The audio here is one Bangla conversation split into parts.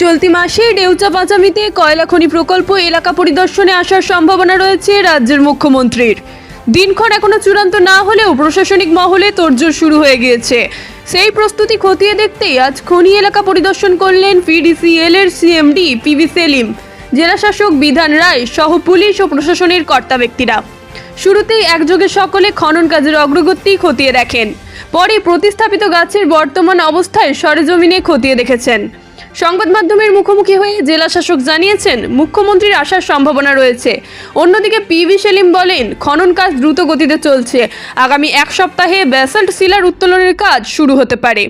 চলতি মাসে ডেউচা পাঁচামিতে কয়লা খনি প্রকল্প এলাকা পরিদর্শনে আসার সম্ভাবনা রয়েছে রাজ্যের মুখ্যমন্ত্রীর। দিনক্ষণ এখনও চূড়ান্ত না হলেও প্রশাসনিক মহলে তোড়জোড় শুরু হয়ে গিয়েছে। সেই প্রস্তুতি খতিয়ে দেখতেই আজ খনি এলাকা পরিদর্শন করলেন পিডিসিএল এর সিএমডি পিভি সেলিম। জেলাশাসক বিধান রায় সহ পুলিশ ও প্রশাসনের কর্তা ব্যক্তিরা। শুরুতেই একযোগে সকলে খনন কাজের অগ্রগতি খতিয়ে দেখেন। পরে প্রতিস্থাপিত গাছের বর্তমান অবস্থায় সরেজমিনে খতিয়ে দেখেছেন। সংবাদ মাধ্যমের মুখোমুখি হয়ে জেলা শাসক জানিয়েছেন, মুখ্যমন্ত্রীর আসার সম্ভাবনা রয়েছে। অন্যদিকে পিভি সেলিম বলেন, খনন কাজ দ্রুত গতিতে চলছে। আগামী এক সপ্তাহে ব্যাসাল্ট সিলার উত্তোলনের কাজ শুরু হতে পারে।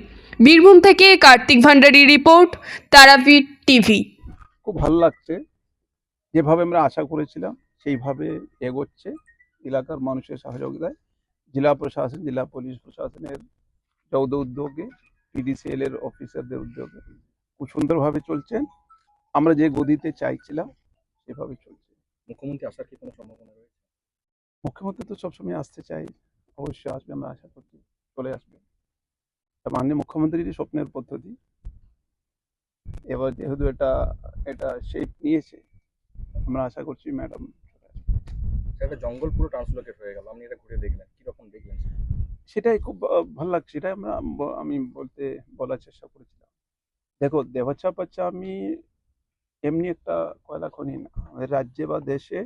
বীরভূম থেকে কার্তিক ভান্ডারী রিপোর্ট, তারাপীঠ টিভি। খুব ভালো লাগছে। যেভাবে আমরা আশা করেছিলাম, সেইভাবে এগোচ্ছে এলাকার মানুষের সহযোগিতায়। জেলা প্রশাসন, জেলা পুলিশ প্রশাসনের যৌথ উদ্যোগে পিডিসিএল এর অফিসারদের উদ্যোগে। খুব সুন্দরভাবে চলছেন আমরা যে গদিতে চাইছিলাম সেভাবে চলছে। মুখ্যমন্ত্রী আসার কি কোনো সম্ভাবনা রয়েছে? মুখ্যমন্ত্রী তো সবসময় আসতে চাই অবশ্যই আসবে আমরা আশা করছি চলে আসবে। মাননীয় মুখ্যমন্ত্রীর স্বপ্নের পদ্ধতি। এবার যেহেতু এটা এটা শেপ নিয়েছে আমরা আশা করছি ম্যাডাম একটা জঙ্গল পুরো ট্রান্সলোকেট হয়ে গেল। আপনি এটা ঘুরে দেখলেন কীরকম দেখলেন? সেটাই খুব ভালো লাগছে। সেটাই আমরা আমি বলতে বলার চেষ্টা করেছিলাম। দেখো দেবাচ্চা পাচ্চা আমি এমনি একটা কয়লা খনি না, আমাদের রাজ্যে বা দেশে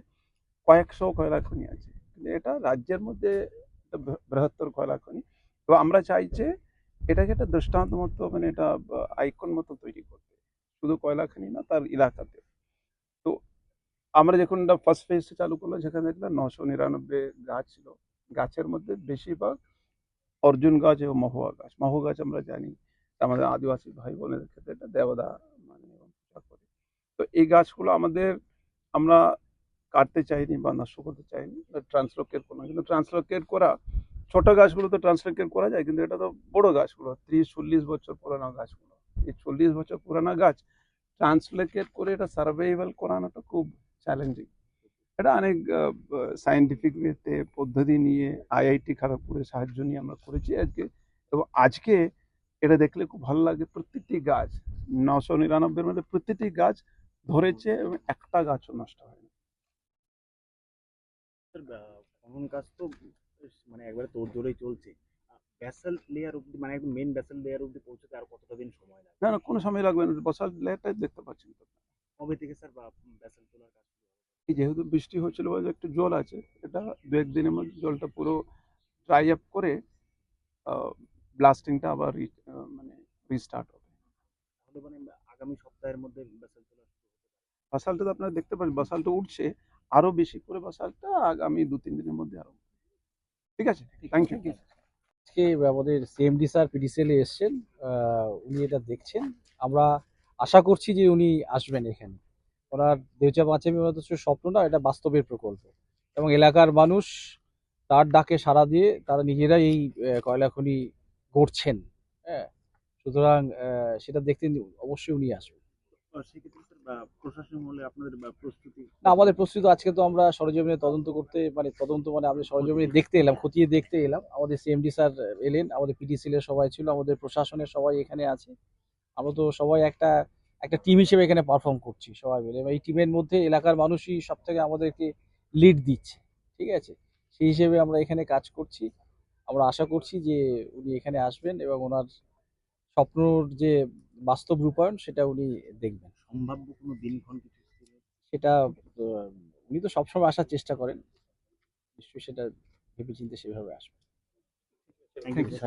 কয়েকশো কয়লা খনি আছে। কিন্তু এটা রাজ্যের মধ্যে একটা বৃহত্তর কয়লা খনি তো আমরা চাই যে এটাকে একটা দৃষ্টান্ত মতো মানে এটা আইকন মতো তৈরি করতে। শুধু কয়লা খনি না, তার এলাকাতে তো আমরা যখন এটা ফার্স্ট ফেজ চালু করল সেখানে দেখলাম নশো নিরানব্বই গাছ ছিল। গাছের মধ্যে বেশিরভাগ অর্জুন গাছ এবং মহুয়া গাছ। মহুয়া গাছ আমরা জানি। আমাদের আদিবাসী ভাই বোনেদের ক্ষেত্রে এটা দেবদা মানে তো এই গাছগুলো আমাদের, আমরা কাটতে চাইনি বা নষ্ট করতে চাইনি ট্রান্সলোকেট করা। কিন্তু ট্রান্সলোকেট করা, ছোট গাছগুলো তো ট্রান্সলোকেট করা যায়, কিন্তু এটা তো বড় গাছগুলো ত্রিশ চল্লিশ বছর পুরানো গাছগুলো। এই চল্লিশ বছর পুরানো গাছ ট্রান্সলোকেট করে এটা সার্ভাইভাল করানোটা খুব চ্যালেঞ্জিং এটা অনেক সায়েন্টিফিক পদ্ধতি নিয়ে আইআইটি খড়গপুরের সাহায্য নিয়ে আমরা করেছি আজকে। এবং আজকে এটা দেখলে খুব ভালো লাগে। প্রত্যেকটি গাছ নশো নিরানব্বইয়ের মধ্যে প্রত্যেকটি গাছ ধরেছে এবং একটা গাছও নষ্ট হয়নি। কাজ তো মানে একবারে চলছে। ব্যাসেল লেয়ার অব্দি মানে একদম মেন ব্যাসেল লেয়ার অব্দি পৌঁছতে আর কতটা দিন সময় লাগবে? না না কোনো সময় লাগবে না। লেয়ারটাই দেখতে পাচ্ছেন তো। কবে থেকে স্যার ব্যাসেল তোলার কাজ এই যেহেতু বৃষ্টি হচ্ছিল বলে একটু জল আছে এটা দু একদিনের মধ্যে জলটা পুরো ড্রাই আপ করে ব্লাস্টিংটা আবার মানে রিস্টার্ট হবে। মানে আগামী সপ্তাহের মধ্যে বাসালটা তো আপনারা দেখতে পারেন বাসালটা উঠছে আরও বেশি করে বাসালটা আগামী দু তিন দিনের মধ্যে আরও ঠিক আছে? থ্যাংক ইউ আজকে আমাদের সিএমডি স্যার পিডিসিএল এসছেন উনি এটা দেখছেন। আমরা আশা করছি যে উনি আসবেন এখানে। ওনার দেউচা স্বপ্ন না এটা বাস্তবের প্রকল্প। এবং এলাকার মানুষ তার ডাকে সাড়া দিয়ে তারা নিজেরাই এই আহ, কয়লা খনি গড়ছেন। হ্যাঁ। সুতরাং সেটা দেখতে অবশ্যই উনি আসবেন। আমাদের প্রস্তুত আজকে তো আমরা সরজমিনে তদন্ত করতে মানে তদন্ত মানে আমরা সরজমিনে দেখতে এলাম খতিয়ে দেখতে এলাম। আমাদের সিএমডি স্যার এলেন আমাদের পিডিসিএল এর সবাই ছিল আমাদের প্রশাসনের সবাই এখানে আছে। আমরা তো সবাই একটা একটা টিম হিসেবে এখানে পারফর্ম করছি সবাই মিলে। এই টিমের মধ্যে এলাকার মানুষই সব থেকে আমাদেরকে লিড দিচ্ছে ঠিক আছে? সেই হিসেবে আমরা এখানে কাজ করছি। আমরা আশা করছি যে উনি এখানে আসবেন এবং ওনার স্বপ্নর যে বাস্তব রূপায়ণ সেটা উনি দেখবেন। সম্ভাব্য কোনো দিনক্ষণ কিছু সেটা উনি তো সবসময় আসার চেষ্টা করেন। নিশ্চয়ই সেটা ভেবেচিন্তে সেভাবে আসবে। Thank you